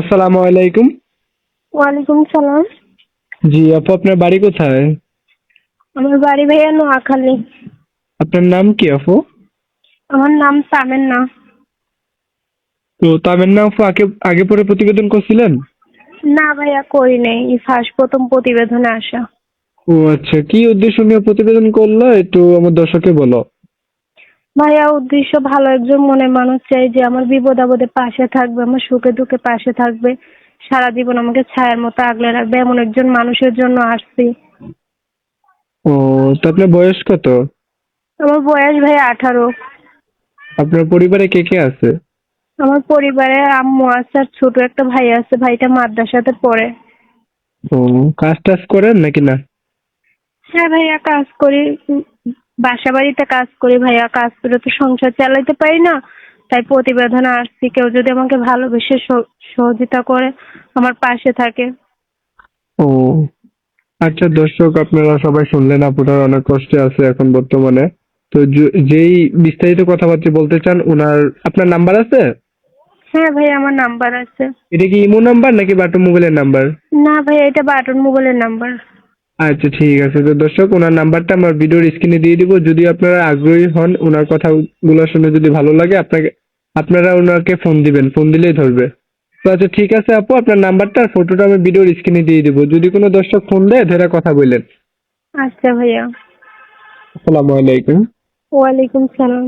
আসসালামু আলাইকুম। ওয়ালাইকুম সালাম। জি আপু আপনার বাড়ি কোথায়? আমার বাড়ি ভাইয়া নোয়াখালী। আপনার নাম কি আপু? আমার নাম তামেন্না। তো তামিল আপু আগে আগে পরে প্রতিবেদন করছিলেন? না ভাইয়া করি নাই। এই ফার্স্ট প্রথম প্রতিবেদনে আসা। ও আচ্ছা কি উদ্দেশ্য নিয়ে প্রতিবেদন করল একটু আমার দর্শককে বলো। ভাইয়া উদ্দেশ্য ভালো একজন মনের মানুষ চাই যে আমার বিপদ আপদে পাশে থাকবে আমার সুখে দুঃখে পাশে থাকবে। সারা জীবন আমাকে ছায়ার মতো আগলে রাখবে এমন একজন মানুষের জন্য আসছি। ও তো আপনার বয়স কত? আমার বয়স ভাই আঠারো। আপনার পরিবারে কে কে আছে? আমার পরিবারে আম্মু আছে আর ছোট একটা ভাই আছে ভাইটা মাদ্রাসাতে পড়ে। ও কাজ টাজ করেন নাকি না? হ্যাঁ ভাইয়া কাজ করি। বাসা বাড়িতে কাজ করি ভাইয়া কাজ করে তো সংসার চালাইতে পারি না। তাই প্রতিবেদনে আসছি কেউ যদি আমাকে ভালোবেসে সহ- সহযোগিতা করে আমার পাশে থাকে। ও আচ্ছা দর্শক আপনারা সবাই শুনলেন আপনার অনেক কষ্টে আছে এখন বর্তমানে। তো যেই বিস্তারিত কথাবার্তা বলতে চান ওনার আপনার নাম্বার আছে? হ্যাঁ ভাই আমার নাম্বার আছে। এটা কি ইমো নাম্বার নাকি বাটন মোবাইলের নাম্বার? না ভাই এটা বাটন মোবাইলের নাম্বার। আচ্ছা ঠিক আছে। তো দর্শক ওনার নাম্বারটা আমার ভিডিওর স্ক্রিনে দিয়ে দিব। যদি আপনারা আগ্রহী হন ওনার কথাগুলো শুনে যদি ভালো লাগে আপনাকে আপনারা ওনাকে ফোন দিবেন। ফোন দিলেই ধরবে। তো আচ্ছা ঠিক আছে আপু আপনার নাম্বারটা আর ফটোটা আমি ভিডিওর স্ক্রিনে দিয়ে দিব। যদি কোনো দর্শক ফোন দেয় ধরে কথা বললেন। আচ্ছা ভাইয়া। আসসালামু আলাইকুম। ওয়ালাইকুম সালাম।